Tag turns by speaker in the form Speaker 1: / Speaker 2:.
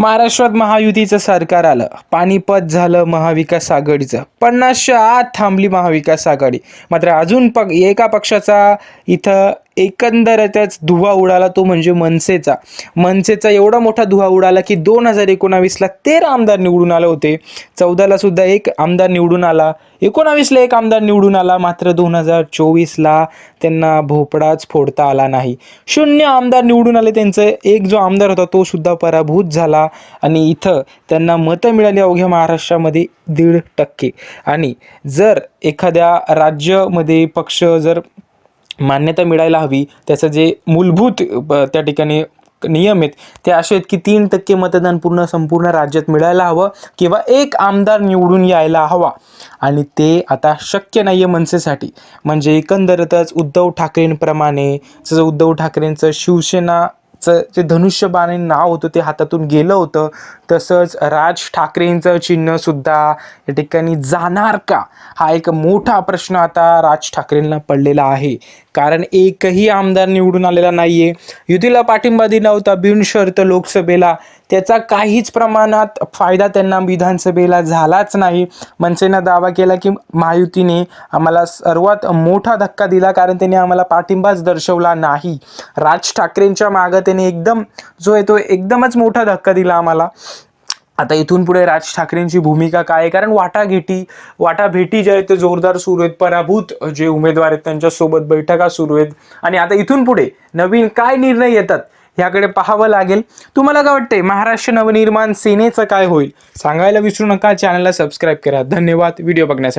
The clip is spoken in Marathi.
Speaker 1: महाराष्ट्रात महायुतीचं सरकार आलं. पानिपत झालं महाविकास आघाडीचं. पन्नासच्या आत थांबली महाविकास आघाडी. मात्र अजून पक एका पक्षाचा इथं एकंदरच धुवा उडाला तो म्हणजे मनसेचा. मनसेचा एवढा मोठा धुवा उडाला की दोन हजार एकोणावीसला तेरा आमदार निवडून आले होते. चौदाला सुद्धा एक आमदार निवडून आला. एकोणावीसला एक आमदार निवडून आला. मात्र दोन हजार चोवीसला त्यांना भोपळाच फोडता आला नाही. शून्य आमदार निवडून आले. त्यांचं एक जो आमदार होता तो सुद्धा पराभूत झाला आणि इथं त्यांना मतं मिळाली अवघ्या महाराष्ट्रामध्ये दीड टक्के. आणि जर एखाद्या राज्यामध्ये पक्ष जर मान्यता मिळायला हवी. त्याचं जे मूलभूत ब- त्या ठिकाणी नियम आहेत ते असे आहेत की तीन टक्के मतदान पूर्ण संपूर्ण राज्यात मिळायला हवं किंवा एक आमदार निवडून यायला हवा. आणि ते आता शक्य नाही आहे मनसेसाठी. म्हणजे एकंदरीतच उद्धव ठाकरेंप्रमाणे जसं उद्धव ठाकरेंचं शिवसेना चं जे धनुष्यबाण नाव होतं ते हातातून गेलं होतं. तसंच राज ठाकरेंचं चिन्हसुद्धा या ठिकाणी जाणार का? हा एक मोठा प्रश्न आता राज ठाकरेंना पडलेला आहे. कारण एकही आमदार निवडून आलेला नाही आहे युतीला पाठिंबा दिला होता बिनशर्त लोकसभेला. त्याचा काहीच प्रमाणात फायदा त्यांना विधानसभेला झालाच नाही. मनसेनं दावा केला की महायुतीने आम्हाला सर्वात मोठा धक्का दिला कारण त्यांनी आम्हाला पाठिंबाच दर्शवला नाही. राज ठाकरेंच्या मागं त्यांनी एकदम जो आहे तो एकदमच मोठा धक्का दिला आम्हाला. आता इथून पुढे राज ठाकरेंची भूमिका काय आहे? कारण वाटाघेटी वाटाभेटी ज्या आहेत ते जोरदार सुरू आहेत. पराभूत जे उमेदवार आहेत त्यांच्यासोबत बैठका सुरू आहेत. आणि आता इथून पुढे नवीन काय निर्णय येतात ह्याकडे पाहावं लागेल. तुम्हाला काय वाटतंय? महाराष्ट्र नवनिर्माण सेनेचं काय होईल? सांगायला विसरू नका. चॅनलला सबस्क्राईब करा. धन्यवाद. व्हिडिओ बघण्यासाठी.